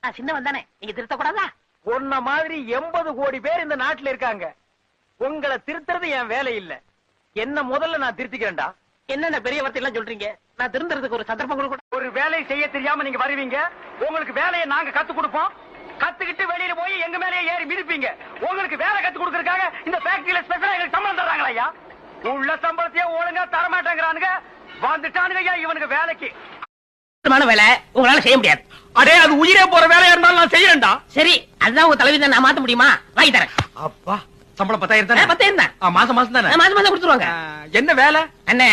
நான் சின்னவன் தானே. நீங்க திருத்தக்கூடாதா? உன்ன மாதிரி எண்பது கோடி பேர் இந்த நாட்டுல இருக்காங்க. உங்களை திருத்துறது என் வேலை இல்ல. என்ன முதல்ல நான் திருத்திக்கிறேன்டா? என்னென்ன பெரிய வார்த்தை எல்லாம் சொல்றீங்க? நான் திருந்துறதுக்கு ஒரு சந்தர்ப்பம் கூட ஒரு வேலையை செய்ய தெரியாம நீங்க வருவீங்க. உங்களுக்கு வேலையை நாங்க கத்து கொடுப்போம். கத்துக்கிட்டு வெளியில போய் எங்க மேலயே ஏறி மிதிப்பீங்க. உங்களுக்கு வேலை கத்து கொடுக்கறதுக்காக இந்த ஃபேக்டரியில ஸ்பெஷலா எங்களுக்கு சம்பளம் தர்றாங்களா ஐயா? உள்ள சம்பளத்தையே ஒழுங்கா தரமாட்டேங்கிறானுங்க. வந்துட்டானுங்க ஐயா இவனுக்கு வேலைக்கு. வேலை. உங்களால செய்ய முடியாது. அடே அது உயிரே போற வேலையா இருந்தாலும் நான் செய்யறேன்டா. சரி அதுதான் உங்க தலைவி நான் மாத்த முடியுமா? வாங்கி தரேன். அப்பா சம்பளம் பத்தாயிரம் தானே? பத்தாயிரம் தான். ஆ, மாசம் மாசம் தானே? மாசம் மாசம் கொடுத்துருவாங்க. என்ன வேலை? அண்ணே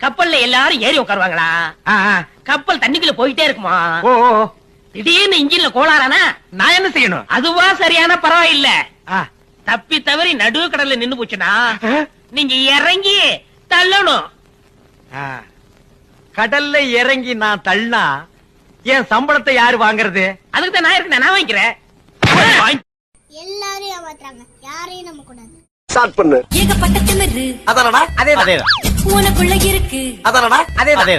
கப்பல்ல எல்லாரும் ஏறி உட்காருவாங்களா? ஆ, ஆ. கப்பல் தண்ணிக்குள்ள போயிட்டே இருக்குமா? ஓ ஓ, ஓ. திடீர்னு இன்ஜின்ல கோளாறானா? நான் என்ன செய்யணும்? அதுவா சரியான பரவாயில்ல. ஆ. தப்பி தவறி நடு கடல்ல நின்னு போச்சுன்னா ஆ? நீங்க இறங்கி தள்ளணும். ஆ. கடல்ல இறங்கி நான் தள்ளினா என் சம்பளத்தை யாரு வாங்குறது? அதுக்கு தான் நான் இருக்கேன் நான் வாங்கிக்கிறேன். எல்லாரையும் ஏமாத்துறாங்க. யாரையும் நம்ப கூடாது. ஸ்டார்ட் பண்ணு. ஏகப்பட்ட திமிரு. அதானடா அதேதான். உனக்குள்ள இருக்கு. அதானடா அதேதான்.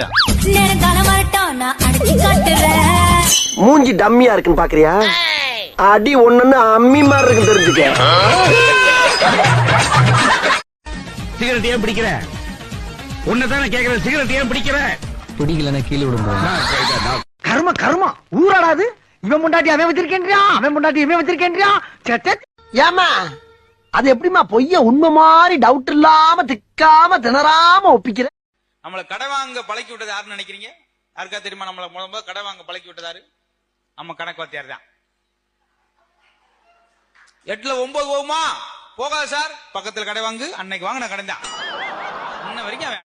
நேரங்காலம் வரட்டும் நான் அடக்கி காட்டுறேன். மூஞ்சி டம்மியா இருக்குன்னு பாக்குறியா? அடி ஒண்ணுன்னு அம்மி மாதிரி இருக்குன்னு தெரிஞ்சுக்க. சிகரெட் ஏன் பிடிக்கிற? உன்னதானே கேக்குறேன் சிகரெட் ஏன் பிடிக்கிற? பிடிக்கலன்னா கீழே விடும்போது கர்ம கர்மா. ஊராடாது. இவன் முண்டாட்டி அவன் வச்சிருக்கேன்றியான் அவன் முண்டாட்டி இவன் வச்சிருக்கேன்றியான் ஏமா அது எப்படிமா பொய்ய உண்மை மாதிரி டவுட் இல்லாம திக்காம திணறாம ஒப்பிக்கிற? நம்மள கடை வாங்க பழக்கி விட்டது யாருன்னு நினைக்கிறீங்க? யாருக்கா தெரியுமா நம்மள முதல்ல கடை வாங்க பழக்கி விட்டதாரு? நம்ம கணக்கு வாத்தியார் தான். எட்டுல ஒன்பது போகுமா? போகாது சார். பக்கத்துல கடை வாங்கு. அன்னைக்கு வாங்கின கடை தான் இன்ன வரைக்கும் அவன்